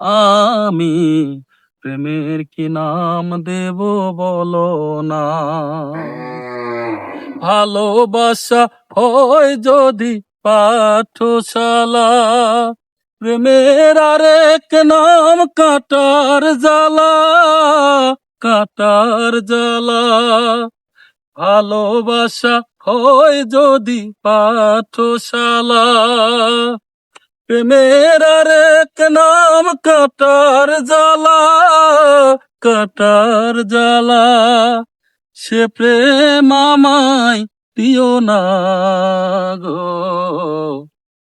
আমি প্রেমের কি নাম দেব বলো না? ভালোবাসা হয় যদি পাঠশালা, প্রেমের আরেক নাম কাটার জ্বালা কাটার জ্বালা। ভালোবাসা হয় যদি পাঠশালা প্রেমের আরেক নাম কাটার জ্বালা কাটার জ্বালা। সে প্রেম আমায় দিও না গো।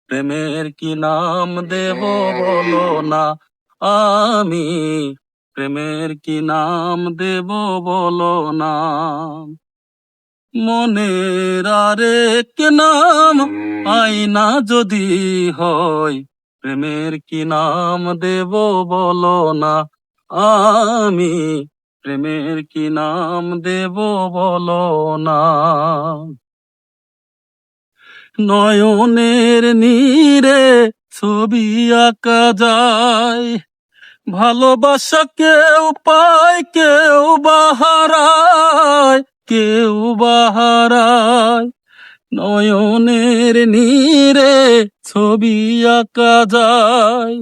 প্রেমের কি নাম দেব বলো না আমি? প্রেমের কি নাম দেব বলো না। মনের আরেক নাম আয়না যদি হয়, প্রেমের কি নাম দেব বলো না? আমি প্রেমের কি নাম দেব বলো না? নয়নের নীরে ছবি আঁকা যায়, ভালোবাসা কেউ পায়, কেউ বাহারায় কেউ বাহারায় নয়নের নীরে ছবি আঁকা যায়।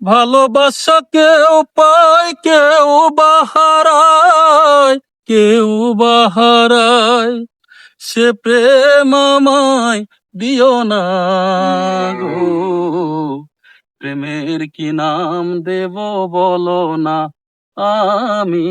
ভালোবাসা কেউ পায়, কেউ বাহারায় কেউ বাহারায়। সে প্রেম আমায় দিও না গো। প্রেমের কি নাম দেব বলো না আমি?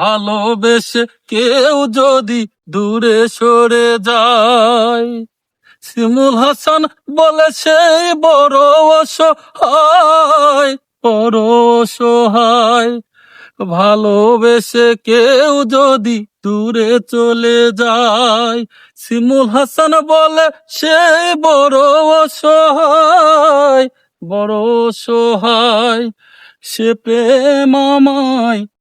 ভালোবেসে কেউ যদি দূরে সরে যায়। শিমুল হাসান বলে সেই বড় অসহায় বড় অসহায়। ভালোবেসে কেউ যদি দূরে চলে যায়, শিমুল হাসান বলে সেই বড় অসহায় বড় অসহায়। সে প্রেম আমায়